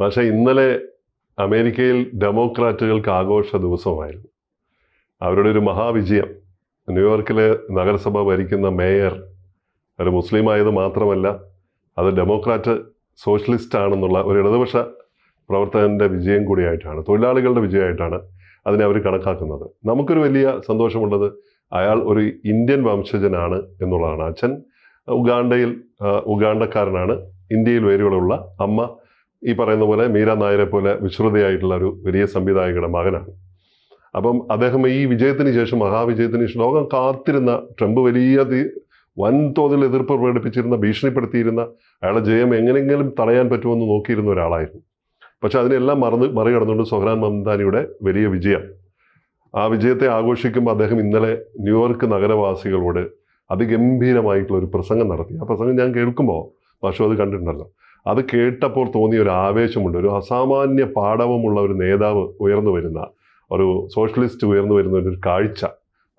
പക്ഷേ ഇന്നലെ അമേരിക്കയിൽ ഡെമോക്രാറ്റുകൾക്ക് ആഘോഷ ദിവസമായിരുന്നു. അവരുടെ ഒരു മഹാവിജയം ന്യൂയോർക്കിലെ നഗരസഭ ഭരിക്കുന്ന മേയർ ഒരു മുസ്ലിം ആയത് മാത്രമല്ല അത് ഡെമോക്രാറ്റ് സോഷ്യലിസ്റ്റ് ആണെന്നുള്ള ഒരു ഇടതുപക്ഷ പ്രവർത്തകന്റെ വിജയം കൂടിയായിട്ടാണ് തൊഴിലാളികളുടെ വിജയമായിട്ടാണ് അതിനെ അവർ കണക്കാക്കുന്നത്. നമുക്കൊരു വലിയ സന്തോഷമുള്ളത് അയാൾ ഒരു ഇന്ത്യൻ വംശജനാണ് എന്നുള്ളതാണ്. അച്ഛൻ ഉഗാണ്ടയിൽ ഉഗാണ്ടക്കാരനാണ്. ഇന്ത്യയിൽ വേരുകളുള്ള അമ്മ ഈ പറയുന്ന പോലെ മീര നായരെ പോലെ വിശ്രുതയായിട്ടുള്ള ഒരു വലിയ സംവിധായകയുടെ മകനാണ്. അപ്പം അദ്ദേഹം ഈ വിജയത്തിന് ശേഷം മഹാവിജയത്തിന് ശേഷം ലോകം കാത്തിരുന്ന ട്രംപ് വലിയ വൻതോതിൽ എതിർപ്പ് പ്രകടിപ്പിച്ചിരുന്ന ഭീഷണിപ്പെടുത്തിയിരുന്ന അയാളെ ജയം എങ്ങനെയെങ്കിലും തടയാൻ പറ്റുമെന്ന് നോക്കിയിരുന്ന ഒരാളായിരുന്നു. പക്ഷെ അതിനെല്ലാം മറന്ന് മറികടന്നുകൊണ്ട് സൊഹ്റാൻ മംദാനിയുടെ വലിയ വിജയം. ആ വിജയത്തെ ആഘോഷിക്കുമ്പോൾ അദ്ദേഹം ഇന്നലെ ന്യൂയോർക്ക് നഗരവാസികളോട് അതിഗംഭീരമായിട്ടുള്ള ഒരു പ്രസംഗം നടത്തി. ആ പ്രസംഗം ഞാൻ കേൾക്കുമ്പോൾ പക്ഷോ അത് കണ്ടിട്ടുണ്ടല്ലോ. അത് കേട്ടപ്പോൾ തോന്നിയ ഒരു ആവേശമുണ്ട്. ഒരു അസാമാന്യ പാടവമുള്ള ഒരു നേതാവ് ഉയർന്നു വരുന്ന ഒരു സോഷ്യലിസ്റ്റ് ഉയർന്നു വരുന്ന ഒരു കാഴ്ച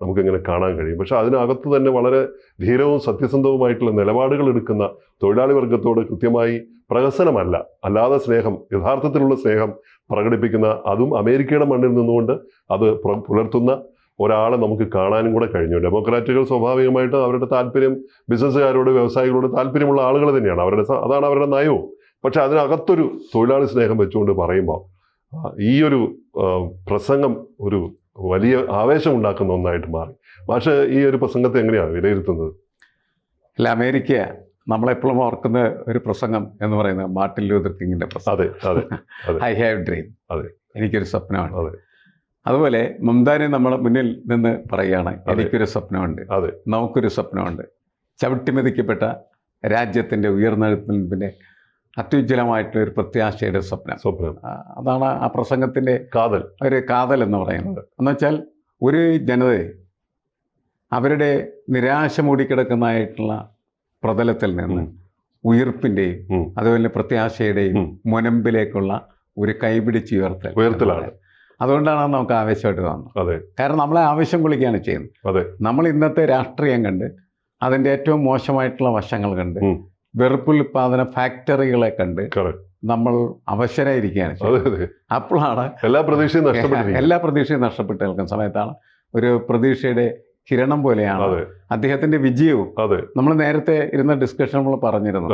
നമുക്കിങ്ങനെ കാണാൻ കഴിയും. പക്ഷെ അതിനകത്ത് തന്നെ വളരെ ധീരവും സത്യസന്ധവുമായിട്ടുള്ള നിലപാടുകൾ എടുക്കുന്ന തൊഴിലാളി വർഗത്തോട് കൃത്യമായി പ്രഹസനമല്ല. അല്ലാതെ സ്നേഹം യഥാർത്ഥത്തിലുള്ള സ്നേഹം പ്രകടിപ്പിക്കുന്ന അതും അമേരിക്കയുടെ മണ്ണിൽ നിന്നുകൊണ്ട് അത് പുലർത്തുന്ന ഒരാളെ നമുക്ക് കാണാനും കൂടെ കഴിഞ്ഞു. ഡെമോക്രാറ്റുകൾ സ്വാഭാവികമായിട്ട് അവരുടെ താല്പര്യം ബിസിനസ്സുകാരോട് വ്യവസായികളോട് താല്പര്യമുള്ള ആളുകൾ തന്നെയാണ്. അവരുടെ അതാണ് അവരുടെ നയവും. പക്ഷെ അതിനകത്തൊരു തൊഴിലാളി സ്നേഹം വെച്ചുകൊണ്ട് പറയുമ്പോൾ ഈ ഒരു പ്രസംഗം ഒരു വലിയ ആവേശം ഉണ്ടാക്കുന്ന ഒന്നായിട്ട് മാറി. പക്ഷേ ഈ ഒരു പ്രസംഗത്തെ എങ്ങനെയാണ് വിലയിരുത്തുന്നത്? അല്ല അമേരിക്ക നമ്മളെപ്പോഴും ഓർക്കുന്ന ഒരു പ്രസംഗം എന്ന് പറയുന്നത് മാർട്ടിൻ ലൂതർ കിങ്ങിന്റെ പ്രസംഗം. അതെ അതെ. I have dream. അതെ. എനിക്കൊരു സ്വപ്നമാണ്. അതെ. അതുപോലെ മംതാനെ നമ്മളെ മുന്നിൽ നിന്ന് പറയുകയാണ്. എനിക്കൊരു സ്വപ്നമുണ്ട്. അതെ. നമുക്കൊരു സ്വപ്നമുണ്ട്. ചവിട്ടിമെതിക്കപ്പെട്ട രാജ്യത്തിന്റെ പിന്നെ അത്യുജ്വലമായിട്ടുള്ള ഒരു പ്രത്യാശയുടെ സ്വപ്നം. സ്വപ്നം. അതാണ് ആ പ്രസംഗത്തിന്റെ കാതൽ. ഒരു കാതൽ എന്ന് പറയുന്നത്. എന്നുവെച്ചാൽ ഒരു ജനതയെ അവരുടെ നിരാശ മൂടിക്കിടക്കുന്നതായിട്ടുള്ള പ്രതലത്തിൽ നിന്ന്. ഉയർപ്പിന്റെയും അതുപോലെ പ്രത്യാശയുടെയും. മുനമ്പിലേക്കുള്ള ഒരു കൈപിടിച്ച് ഉയർത്തൽ ഉയർത്തലാണ്. അതുകൊണ്ടാണ് നമുക്ക് ആവേശമായിട്ട് തോന്നുന്നത്. അതെ. കാരണം നമ്മളെ ആവശ്യം കൊള്ളിക്കുകയാണ് ചെയ്യുന്നത്. അതെ. നമ്മൾ ഇന്നത്തെ രാഷ്ട്രീയം കണ്ട് അതിന്റെ ഏറ്റവും മോശമായിട്ടുള്ള വശങ്ങൾ കണ്ട്. വെറുപ്പുൽപാദന ഫാക്ടറികളെ കണ്ട് നമ്മൾ അവശരായിരിക്കുകയാണ് അപ്പോഴാണ് എല്ലാ പ്രതീക്ഷയും എല്ലാ പ്രതീക്ഷയും നഷ്ടപ്പെട്ട് നിൽക്കുന്ന സമയത്താണ് ഒരു പ്രതീക്ഷയുടെ കിരണം പോലെയാണ്. അദ്ദേഹത്തിന്റെ വിജയവും അതെ. നമ്മൾ നേരത്തെ ഇരുന്ന ഡിസ്കഷൻ നമ്മൾ പറഞ്ഞിരുന്നു.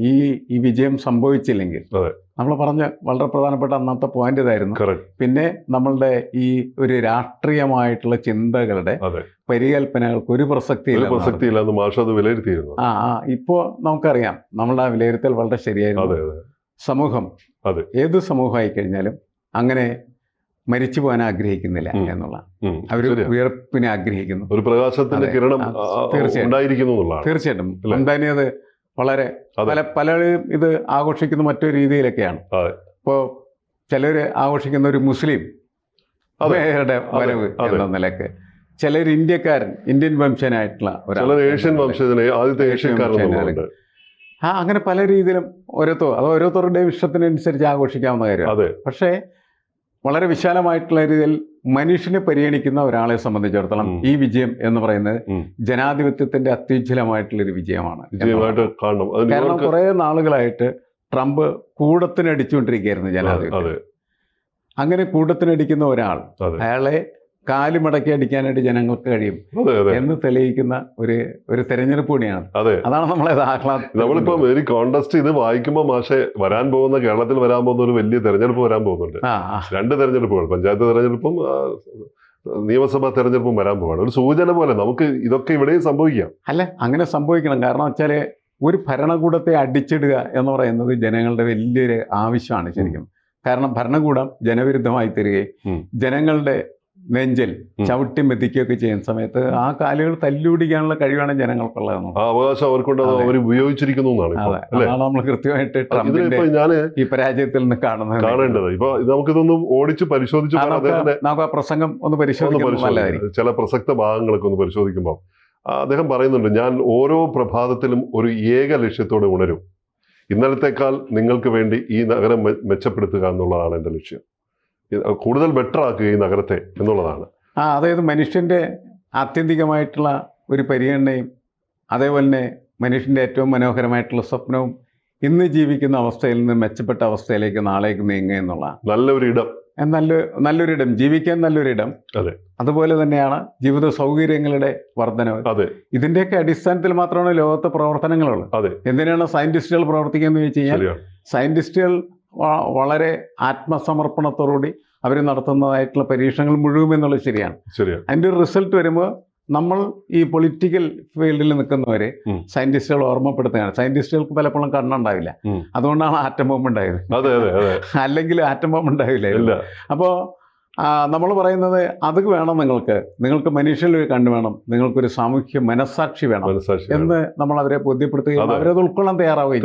ഈ ഈ വിജയം സംഭവിച്ചില്ലെങ്കിൽ അതെ. നമ്മൾ പറഞ്ഞ വളരെ പ്രധാനപ്പെട്ട അന്നത്തെ പോയിന്റ് ഇതായിരുന്നു. പിന്നെ നമ്മളുടെ ഈ ഒരു രാഷ്ട്രീയമായിട്ടുള്ള ചിന്തകളുടെ പരികൽപ്പനകൾക്ക് ഒരു പ്രസക്തി പ്രസക്തിയില്ലെന്ന് മാഷ് അത് വിലയിരുത്തിയിരുന്നു. ആ ആ ഇപ്പോ നമുക്കറിയാം. നമ്മളുടെ ആ വിലയിരുത്തൽ വളരെ ശരിയായിരുന്നു. സമൂഹം അതെ. ഏത് സമൂഹമായി കഴിഞ്ഞാലും അങ്ങനെ മരിച്ചു പോകാൻ ആഗ്രഹിക്കുന്നില്ല. എന്നുള്ള. അവർ. ഉയർപ്പിനെ ആഗ്രഹിക്കുന്നു. ഒരു പ്രകാശത്തിന്റെ കിരണം ആ, ആ, ആ, തീർച്ചയായും. ഉണ്ടായിരിക്കുന്നു എന്നുള്ളതാണ്. തീർച്ചയായിട്ടും. എന്തായാലും അത് വളരെ പല പല പലരും ഇത് ആഘോഷിക്കുന്ന മറ്റൊരു രീതിയിലൊക്കെയാണ്. ഇപ്പോൾ ചിലർ ആഘോഷിക്കുന്ന ഒരു മുസ്ലിം. വരവ്. എന്ന നിലയ്ക്ക് ചിലർ ഇന്ത്യക്കാരൻ ഇന്ത്യൻ വംശനായിട്ടുള്ള ഒരു ഏഷ്യൻ വംശജനെ ആദ്യത്തെ ഏഷ്യക്കാരൻ ആ അങ്ങനെ പല രീതിയിലും ഓരോരുത്തർ അത് ഓരോരുത്തരുടെയും ഇഷ്ടത്തിനനുസരിച്ച് ആഘോഷിക്കാവുന്ന കാര്യമാണ്. പക്ഷേ വളരെ വിശാലമായിട്ടുള്ള രീതിയിൽ മനുഷ്യനെ പരിഗണിക്കുന്ന ഒരാളെ സംബന്ധിച്ചിടത്തോളം. ഈ വിജയം എന്ന് പറയുന്നത്. ജനാധിപത്യത്തിന്റെ അത്യുജ്വലമായിട്ടുള്ള ഒരു വിജയമാണ് കാരണം കുറെ നാളുകളായിട്ട് ട്രംപ് കൂടത്തിനടിച്ചുകൊണ്ടിരിക്കുകയായിരുന്നു ജനാധിപത്യം അങ്ങനെ കൂട്ടത്തിനടിക്കുന്ന ഒരാൾ അയാളെ കാലുമടക്കി അടിക്കാനായിട്ട് ജനങ്ങൾക്ക് കഴിയും എന്ന് തെളിയിക്കുന്ന ഒരു ഒരു തെരഞ്ഞെടുപ്പ് കൂടിയാണ് അതെ. അതാണ് നമ്മളെ ആഹ്ലാദം നമ്മളിപ്പോ ഒരു കോണ്ടസ്റ്റ് ഇത് വായിക്കുമ്പോൾ മാഷെ വരാൻ പോകുന്ന കേരളത്തിൽ വരാൻ പോകുന്ന ഒരു വലിയ തെരഞ്ഞെടുപ്പ് വരാൻ പോകുന്നുണ്ട്. രണ്ട് തെരഞ്ഞെടുപ്പുകൾ പഞ്ചായത്ത് തെരഞ്ഞെടുപ്പും നിയമസഭാ തെരഞ്ഞെടുപ്പും വരാൻ പോവാണ്. ഒരു സൂചന പോലെ നമുക്ക് ഇതൊക്കെ ഇവിടെയും സംഭവിക്കാം. അല്ല അങ്ങനെ സംഭവിക്കണം. കാരണം വെച്ചാൽ ഒരു ഭരണകൂടത്തെ അടിച്ചിടുക എന്ന് പറയുന്നത് ജനങ്ങളുടെ വലിയൊരു ആവശ്യമാണ് ശരിക്കും. കാരണം ഭരണകൂടം ജനവിരുദ്ധമായി തരികയും ജനങ്ങളുടെ നെഞ്ചിൽ. ചവിട്ടി മെതിക്കുകയൊക്കെ ചെയ്യുന്ന സമയത്ത് ആ കാലുകൾ തല്ലുപിടിക്കാനുള്ള കഴിവാണ് ജനങ്ങൾക്കുള്ളത് അവകാശം അവർക്കുണ്ട് അവർ ഉപയോഗിച്ചിരിക്കുന്നു അതാണ് നമ്മൾ കൃത്യമായിട്ട് ട്രംപിന്റെ ഈ പരാജയത്തിൽ നിന്ന് കാണുന്നത്. കാണേണ്ടത്. ഇപ്പൊ നമുക്കിതൊന്നും ഓടിച്ച് പരിശോധിച്ച് നമുക്ക് ആ പ്രസംഗം ഒന്ന് പരിശോധിക്കുന്നത് പരിശോധിക്കാം. ചില പ്രസക്ത ഭാഗങ്ങളൊക്കെ ഒന്ന് പരിശോധിക്കുമ്പോൾ അദ്ദേഹം പറയുന്നുണ്ട് ഞാൻ ഓരോ പ്രഭാതത്തിലും ഒരു ഏക ലക്ഷ്യത്തോടെ ഉണരും. ഇന്നലത്തേക്കാൾ നിങ്ങൾക്ക് വേണ്ടി ഈ നഗരം മെച്ചപ്പെടുത്തുക എന്നുള്ളതാണ് എന്റെ ലക്ഷ്യം. കൂടുതൽ ബെറ്റർ ആക്കുക ഈ നഗരത്തെ എന്നുള്ളതാണ്. ആ അതായത് മനുഷ്യന്റെ ആത്യന്തികമായിട്ടുള്ള ഒരു പരിഗണനയും അതേപോലെ തന്നെ മനുഷ്യന്റെ ഏറ്റവും മനോഹരമായിട്ടുള്ള സ്വപ്നവും ഇന്ന് ജീവിക്കുന്ന അവസ്ഥയിൽ നിന്ന് മെച്ചപ്പെട്ട അവസ്ഥയിലേക്ക് നാളേക്ക് നീങ്ങുക എന്നുള്ള നല്ലൊരു ഇടം. നല്ല നല്ലൊരിടം ജീവിക്കാൻ നല്ലൊരിടം അതെ. അതുപോലെ തന്നെയാണ് ജീവിത സൗകര്യങ്ങളുടെ വർധനവ്. അതെ. ഇതിന്റെയൊക്കെ അടിസ്ഥാനത്തിൽ മാത്രമാണ് ലോകത്തെ പ്രവർത്തനങ്ങളുള്ളത്. അതെ. എന്തിനാണ് സയന്റിസ്റ്റുകൾ പ്രവർത്തിക്കുന്നത് ചോദിച്ചു കഴിഞ്ഞാൽ സയന്റിസ്റ്റുകൾ വളരെ ആത്മസമർപ്പണത്തോടുകൂടി അവർ നടത്തുന്നതായിട്ടുള്ള പരീക്ഷണങ്ങൾ മുഴുവൻ എന്നുള്ളത് ശരിയാണ്. അതിന്റെ ഒരു റിസൾട്ട് വരുമ്പോൾ നമ്മൾ ഈ പൊളിറ്റിക്കൽ ഫീൽഡിൽ നിൽക്കുന്നവരെ. സയന്റിസ്റ്റുകൾ ഓർമ്മപ്പെടുത്തുകയാണ്. സയന്റിസ്റ്റുകൾക്ക് പലപ്പോഴും കണ്ണുണ്ടാവില്ല അതുകൊണ്ടാണ് ആറ്റം ബോംബ് ഉണ്ടായത്. അല്ലെങ്കിൽ ആറ്റം ബോംബ് ഉണ്ടാവില്ല അപ്പോൾ നമ്മൾ പറയുന്നത് അത് വേണം നിങ്ങൾക്ക്. നിങ്ങൾക്ക് മനുഷ്യരിൽ കണ്ണ് വേണം. നിങ്ങൾക്കൊരു സാമൂഹ്യ മനസ്സാക്ഷി വേണം. എന്ന് നമ്മൾ അവരെ ബോധ്യപ്പെടുത്തുകയും. അവരത് ഉൾക്കൊള്ളാൻ തയ്യാറാവുകയും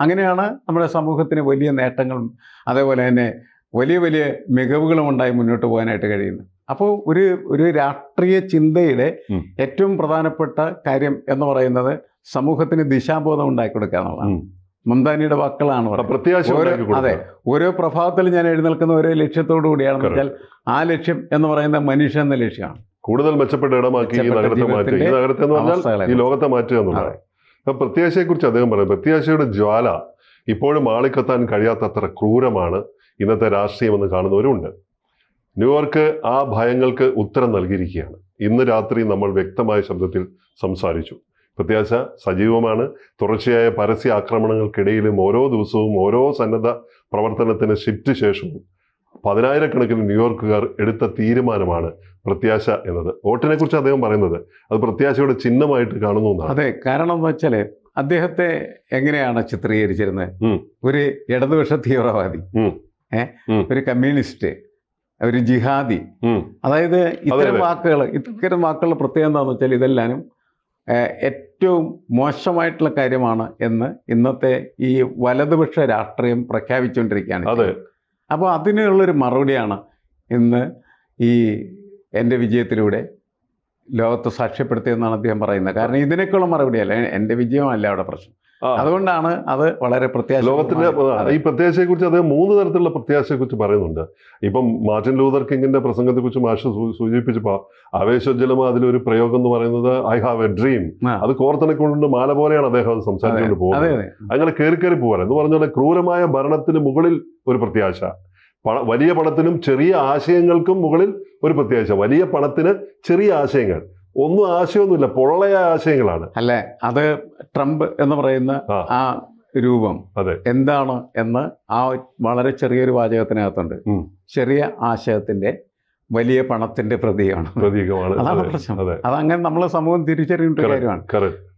അങ്ങനെയാണ് നമ്മുടെ സമൂഹത്തിന് വലിയ നേട്ടങ്ങളും അതേപോലെ തന്നെ വലിയ വലിയ മികവുകളും ഉണ്ടായി മുന്നോട്ട് പോകാനായിട്ട് കഴിയുന്നത്. അപ്പോൾ ഒരു ഒരു രാഷ്ട്രീയ ചിന്തയുടെ ഏറ്റവും പ്രധാനപ്പെട്ട കാര്യം എന്ന് പറയുന്നത് സമൂഹത്തിന് ദിശാബോധം ഉണ്ടാക്കി കൊടുക്കുക എന്നുള്ളതാണ് ഉം. മന്ദാനിയുടെ വാക്കുകളാണ് പ്രത്യാശ അതെ. ഓരോ പ്രഭാതത്തിൽ ഞാൻ എഴുന്നേൽക്കുന്ന ഓരോ ലക്ഷ്യത്തോടു കൂടിയാണെന്ന് വെച്ചാൽ ആ ലക്ഷ്യം എന്ന് പറയുന്ന മനുഷ്യ എന്ന ലക്ഷ്യമാണ്. കൂടുതൽ മെച്ചപ്പെട്ട ഇടമാക്കി ഈ നഗരത്തെ മാറ്റുക ഈ നഗരത്തെ എന്ന് പറഞ്ഞാൽ ഈ ലോകത്തെ മാറ്റുക എന്നുള്ളത്. അപ്പൊ പ്രത്യാശയെക്കുറിച്ച് അദ്ദേഹം പറയാം പ്രത്യാശയുടെ ജ്വാല ഇപ്പോഴും ആളിക്കത്താൻ കഴിയാത്തത്ര ക്രൂരമാണ് ഇന്നത്തെ രാഷ്ട്രീയമെന്ന് കാണുന്നവരുണ്ട്. ന്യൂയോർക്ക് ആ ഭയങ്ങൾക്ക് ഉത്തരം നൽകിയിരിക്കുകയാണ്. ഇന്ന് രാത്രി നമ്മൾ വ്യക്തമായ ശബ്ദത്തിൽ സംസാരിച്ചു. പ്രത്യാശ സജീവമാണ്. തുടർച്ചയായ പരസ്യ ആക്രമണങ്ങൾക്കിടയിലും ഓരോ ദിവസവും ഓരോ സന്നദ്ധ പ്രവർത്തനത്തിന് ഷിഫ്റ്റ് ശേഷവും പതിനായിരക്കണക്കിന് ന്യൂയോർക്കുകാർ എടുത്ത തീരുമാനമാണ് പ്രത്യാശ എന്നത്. വോട്ടിനെ കുറിച്ച് അദ്ദേഹം പറയുന്നത് അത് പ്രത്യാശയുടെ ചിഹ്നമായിട്ട് കാണുന്നു അതെ കാരണം എന്ന് വെച്ചാൽ അദ്ദേഹത്തെ എങ്ങനെയാണ് ചിത്രീകരിച്ചിരുന്നത്? ഒരു ഇടതുപക്ഷ തീവ്രവാദി. ഒരു കമ്മ്യൂണിസ്റ്റ് ഒരു ജിഹാദി. അതായത് ഇത്തരം വാക്കുകൾ ഇത്തരം വാക്കുകളുടെ പ്രത്യേകത എന്താണെന്ന് വെച്ചാൽ ഇതെല്ലാനും ഏറ്റവും മോശമായിട്ടുള്ള കാര്യമാണ് എന്ന് ഇന്നത്തെ ഈ വലതുപക്ഷ രാഷ്ട്രീയം പ്രഖ്യാപിച്ചുകൊണ്ടിരിക്കുകയാണ് അതെ. അപ്പോൾ അതിനുള്ളൊരു മറുപടിയാണ് ഇന്ന് ഈ എന്റെ വിജയത്തിലൂടെ ലോകത്ത് സാക്ഷ്യപ്പെടുത്തിയെന്നാണ് അദ്ദേഹം പറയുന്നത്. കാരണം ഇതിനേക്കുള്ള മറുപടിയല്ല എന്റെ വിജയമല്ല അവിടെ പ്രശ്നം. അതുകൊണ്ടാണ് അത് വളരെ പ്രത്യാശ ലോകത്തിന്റെ ഈ പ്രത്യാശയെ കുറിച്ച് അദ്ദേഹം മൂന്ന് തരത്തിലുള്ള പ്രത്യാശയെ കുറിച്ച് പറയുന്നുണ്ട്. ഇപ്പം മാർട്ടിൻ ലൂതർ കിങ്ങിന്റെ പ്രസംഗത്തെ കുറിച്ച് മാഷ് സൂചിപ്പിച്ചപ്പോ ആവേശോജ്ജലം അതിലൊരു പ്രയോഗം എന്ന് പറയുന്നത് ഐ ഹാവ് എ ഡ്രീം. അത് കോർത്തിണക്കൊണ്ട് മാല പോലെയാണ് അദ്ദേഹം അത് സംസാരിച്ചുകൊണ്ട് പോകുന്നത്. അങ്ങനെ കയറി കയറി പോകാൻ എന്ന് പറഞ്ഞാൽ ക്രൂരമായ ഭരണത്തിന് മുകളിൽ ഒരു പ്രത്യാശ. വലിയ പണത്തിനും ചെറിയ ആശയങ്ങൾക്കും മുകളിൽ ഒരു പ്രത്യാശ. വലിയ പണത്തിന് ചെറിയ ആശയങ്ങൾ. ഒന്നും ആശയമൊന്നുമില്ല. പൊള്ളയ ആശയങ്ങളാണ്. അല്ലെ? അത് ട്രംപ് എന്ന് പറയുന്ന ആ. രൂപം. എന്താണ് എന്ന് ആ വളരെ ചെറിയൊരു വാചകത്തിനകത്തുണ്ട്. ചെറിയ ആശയത്തിന്റെ വലിയ പണത്തിന്റെ പ്രതീകമാണ്. പ്രതീകമാണ്. അതാണ് പ്രശ്നം. അതെ. അതങ്ങനെ നമ്മൾ സമൂഹം തിരിച്ചറിയേണ്ട കാര്യമാണ്.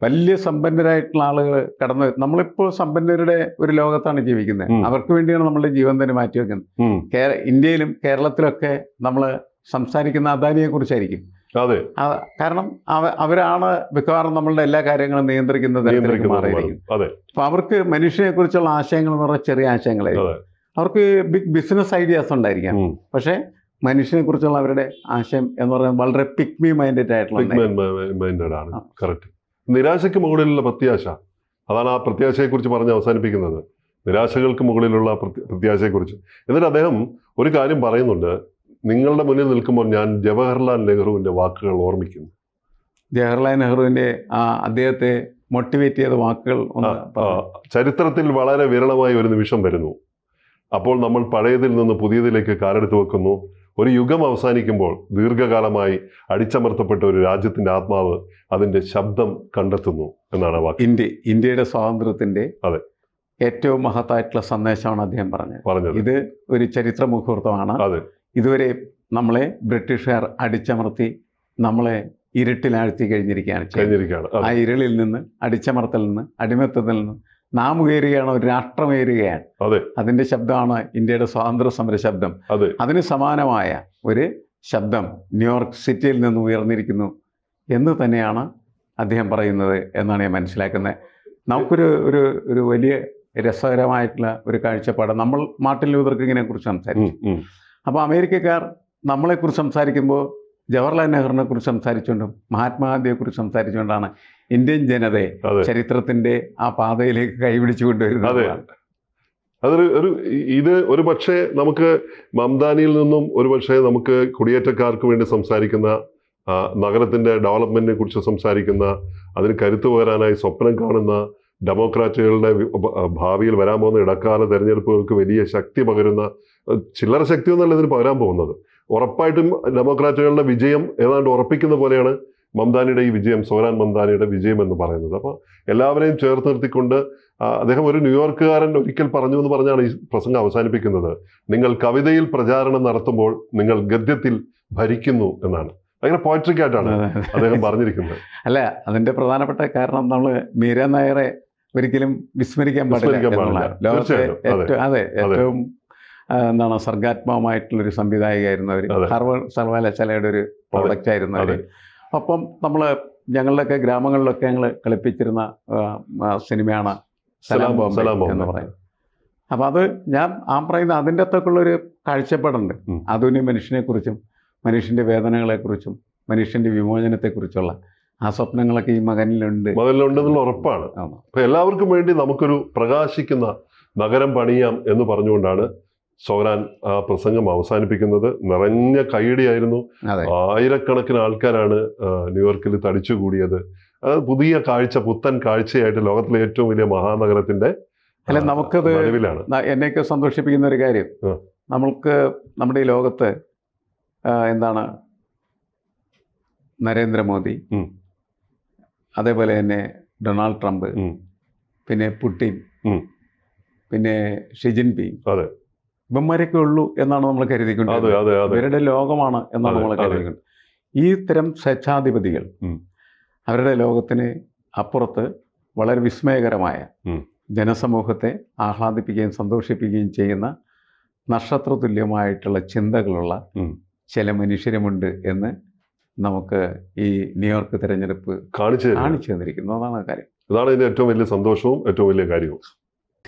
വലിയ സമ്പന്നരായിട്ടുള്ള ആളുകൾ കടന്നു നമ്മളിപ്പോൾ സമ്പന്നരുടെ ഒരു ലോകത്താണ് ജീവിക്കുന്നത് അവർക്ക് വേണ്ടിയാണ് നമ്മളുടെ ജീവൻ തന്നെ മാറ്റി വെക്കുന്നത് ഇന്ത്യയിലും കേരളത്തിലൊക്കെ നമ്മൾ സംസാരിക്കുന്ന അദാനിയെ കുറിച്ചായിരിക്കും കാരണം അവ- അവരാണ് മിക്കവാറും നമ്മളുടെ എല്ലാ കാര്യങ്ങളും നിയന്ത്രിക്കുന്ന തരത്തിലേക്ക് നിയന്ത്രിക്കുന്നത് അതെ. അപ്പൊ അവർക്ക് മനുഷ്യനെ കുറിച്ചുള്ള ആശയങ്ങൾ എന്ന് പറഞ്ഞാൽ ചെറിയ ആശയങ്ങളായിരിക്കും അതെ. അവർക്ക് ബിഗ് ബിസിനസ് ഐഡിയാസ് ഉണ്ടായിരിക്കാം. പക്ഷെ മനുഷ്യനെ കുറിച്ചുള്ള അവരുടെ ആശയം എന്ന് പറയുന്നത് വളരെ പിക്മി മൈൻഡഡ് ആയിട്ടുള്ള. കറക്റ്റ്. നിരാശയ്ക്ക് മുകളിലുള്ള പ്രത്യാശ. അതാണ് ആ പ്രത്യാശയെക്കുറിച്ച് പറഞ്ഞ് അവസാനിപ്പിക്കുന്നത്. നിരാശകൾക്ക് മുകളിലുള്ള പ്രത്യ- പ്രത്യാശയെക്കുറിച്ച്. എന്നിട്ട് അദ്ദേഹം ഒരു കാര്യം പറയുന്നുണ്ട്. നിങ്ങളുടെ മുന്നിൽ നിൽക്കുമ്പോൾ ഞാൻ ജവഹർലാൽ നെഹ്റുവിന്റെ വാക്കുകൾ ഓർമ്മിക്കുന്നു. ജവഹർലാൽ നെഹ്റുവിന്റെ ആ അദ്ദേഹത്തെ മോട്ടിവേറ്റ് ചെയ്ത വാക്കുകൾ. ചരിത്രത്തിൽ വളരെ വിരളമായ ഒരു നിമിഷം വരുന്നു. അപ്പോൾ നമ്മൾ പഴയതിൽ നിന്ന് പുതിയതിലേക്ക് കാലെടുത്ത് വെക്കുന്നു. ഒരു യുഗം അവസാനിക്കുമ്പോൾ ദീർഘകാലമായി അടിച്ചമർത്തപ്പെട്ട ഒരു രാജ്യത്തിന്റെ ആത്മാവ് അതിന്റെ ശബ്ദം കണ്ടെത്തുന്നു എന്നാണ് വാക്ക്. ഇന്ത്യ ഇന്ത്യയുടെ സ്വാതന്ത്ര്യത്തിന്റെ അതെ. ഏറ്റവും മഹത്തായിട്ടുള്ള സന്ദേശമാണ് അദ്ദേഹം പറഞ്ഞത്. പറഞ്ഞത്. ഇത് ഒരു ചരിത്ര മുഹൂർത്തമാണ്. അതെ. ഇതുവരെ നമ്മളെ ബ്രിട്ടീഷുകാർ അടിച്ചമർത്തി നമ്മളെ ഇരുട്ടിലാഴ്ത്തി കഴിഞ്ഞിരിക്കുകയാണ്. കഴിഞ്ഞിരിക്കുകയാണ് ആ ഇരളിൽ നിന്ന് അടിച്ചമർത്തൽ നിന്ന് അടിമത്തത്തിൽ നിന്ന് നാം ഉയരുകയാണ് ഒരു രാഷ്ട്രം ഉയരുകയാണ്. അതെ. അതിന്റെ ശബ്ദമാണ് ഇന്ത്യയുടെ സ്വാതന്ത്ര്യ സമര ശബ്ദം. അതെ. അതിന് സമാനമായ ഒരു ശബ്ദം ന്യൂയോർക്ക് സിറ്റിയിൽ നിന്ന് ഉയർന്നിരിക്കുന്നു എന്ന് തന്നെയാണ് അദ്ദേഹം പറയുന്നത് എന്നാണ് ഞാൻ മനസ്സിലാക്കുന്നത്. നമുക്കൊരു ഒരു ഒരു വലിയ രസകരമായിട്ടുള്ള ഒരു കാഴ്ചപ്പാട്. നമ്മൾ മാർട്ടിൻ ലൂതർക്ക് കുറിച്ച് സംസാരിച്ചു. അപ്പോൾ അമേരിക്കക്കാർ നമ്മളെക്കുറിച്ച് സംസാരിക്കുമ്പോൾ ജവഹർലാൽ നെഹ്റുവിനെ കുറിച്ച് സംസാരിച്ചുകൊണ്ടും മഹാത്മാഗാന്ധിയെക്കുറിച്ച് സംസാരിച്ചുകൊണ്ടാണ് ഇന്ത്യൻ ജനതയെ ചരിത്രത്തിന്റെ ആ പാതയിലേക്ക് കൈപിടിച്ചു കൊണ്ടുവരുന്നത് അതെ. അതൊരു ഒരു ഇത് ഒരു പക്ഷേ നമുക്ക് മംദാനിയിൽ നിന്നും ഒരു പക്ഷേ നമുക്ക് കുടിയേറ്റക്കാർക്ക് വേണ്ടി സംസാരിക്കുന്ന നഗരത്തിന്റെ നഗരത്തിന്റെ ഡെവലപ്മെന്റിനെ കുറിച്ച് സംസാരിക്കുന്ന അതിന് കരുത്തു പകരാനായി സ്വപ്നം കാണുന്ന ഡെമോക്രാറ്റുകളുടെ ഭാവിയിൽ വരാൻ പോകുന്ന ഇടക്കാല തെരഞ്ഞെടുപ്പുകൾക്ക് വലിയ ശക്തി പകരുന്ന അഹ് ശക്തി എന്നല്ല ഇതിന് പകരാൻ പോകുന്നത്. ഉറപ്പായിട്ടും ഡെമോക്രാറ്റുകളുടെ വിജയം ഏതാണ്ട് ഉറപ്പിക്കുന്ന പോലെയാണ് മംദാനിയുടെ ഈ വിജയം സോരാൻ മംദാനിയുടെ വിജയം എന്ന് പറയുന്നത്. അപ്പോൾ എല്ലാവരെയും ചേർത്ത് നിർത്തിക്കൊണ്ട് അദ്ദേഹം ഒരു ന്യൂയോർക്കുകാരൻ ഒരിക്കൽ പറഞ്ഞു എന്ന് പറഞ്ഞാണ് ഈ പ്രസംഗം അവസാനിപ്പിക്കുന്നത്. നിങ്ങൾ കവിതയിൽ പ്രചാരണം നടത്തുമ്പോൾ നിങ്ങൾ ഗദ്യത്തിൽ ഭരിക്കുന്നു എന്നാണ്. ഭയങ്കര പോയട്രിക് ആയിട്ടാണ് അദ്ദേഹം പറഞ്ഞിരിക്കുന്നത്. അല്ല അതിന്റെ പ്രധാനപ്പെട്ട കാരണം നമ്മൾ മീര നായരെ ഒരിക്കലും വിസ്മരിക്കാൻ പാടില്ല. അതെ. ഏറ്റവും എന്താണ് സർഗാത്മകമായിട്ടുള്ളൊരു സംവിധായികയായിരുന്നു അവർ ഹർവൺ സർവകലാശാലയുടെ ഒരു പ്രോഡക്റ്റ് ആയിരുന്നു അവർ. അപ്പം നമ്മൾ ഞങ്ങളുടെയൊക്കെ ഗ്രാമങ്ങളിലൊക്കെ ഞങ്ങൾ കളിപ്പിച്ചിരുന്ന സിനിമയാണ് സലാം ബോംബെ എന്ന് പറയുന്നത്. അപ്പം അത് ഞാൻ ആ പറയുന്ന അതിന്റെ അകത്തൊക്കെയുള്ളൊരു കാഴ്ചപ്പാടുണ്ട്. ആധുനിക മനുഷ്യനെക്കുറിച്ചും മനുഷ്യന്റെ വേദനകളെക്കുറിച്ചും മനുഷ്യന്റെ വിമോചനത്തെക്കുറിച്ചുള്ള ആ സ്വപ്നങ്ങളൊക്കെ ഈ മകനിലുണ്ട്. മകനിലുണ്ടെന്നുള്ള ഉറപ്പാണ്. എല്ലാവർക്കും വേണ്ടി നമുക്കൊരു പ്രകാശിക്കുന്ന നഗരം പണിയാം എന്ന് പറഞ്ഞുകൊണ്ടാണ് സോരാൻ ആ പ്രസംഗം അവസാനിപ്പിക്കുന്നത് നിറഞ്ഞ കൈയടിയായിരുന്നു ആയിരക്കണക്കിന് ആൾക്കാരാണ് ന്യൂയോർക്കിൽ തടിച്ചുകൂടിയത്. അത് പുതിയ കാഴ്ച പുത്തൻ കാഴ്ചയായിട്ട് ലോകത്തിലെ ഏറ്റവും വലിയ മഹാനഗരത്തിന്റെ അല്ല, നമുക്ക് നമുക്കത് എന്നെയൊക്കെ സന്തോഷിപ്പിക്കുന്ന ഒരു കാര്യം. നമ്മൾക്ക് നമ്മുടെ ഈ ലോകത്ത് എന്താണ് നരേന്ദ്രമോദി. അതേപോലെ തന്നെ ഡൊണാൾഡ് ട്രംപ് പിന്നെ പുടിൻ പിന്നെ ഷിജിൻ ജിൻപിങ് അതെ. ഇവന്മാരൊക്കെ ഉള്ളൂ എന്നാണ് നമ്മൾ കരുതിക്കൊണ്ടിരുന്നത് ഇവരുടെ ലോകമാണ് എന്നാണ് നമ്മൾ. കരുതിക്കുന്നത് ഈ തരം സ്വച്ഛാധിപതികൾ അവരുടെ ലോകത്തിന് അപ്പുറത്ത് വളരെ വിസ്മയകരമായ ജനസമൂഹത്തെ ആഹ്ലാദിപ്പിക്കുകയും സന്തോഷിപ്പിക്കുകയും ചെയ്യുന്ന നക്ഷത്ര തുല്യമായിട്ടുള്ള ചിന്തകളുള്ള ചില മനുഷ്യരുമുണ്ട് എന്ന് നമുക്ക് ഈ ന്യൂയോർക്ക് തിരഞ്ഞെടുപ്പ് കാണിച്ചു. കാണിച്ചു തന്നിരിക്കുന്നു. അതാണ് കാര്യം. ഇതാണ് ഏറ്റവും വലിയ സന്തോഷവും ഏറ്റവും വലിയ കാര്യവും.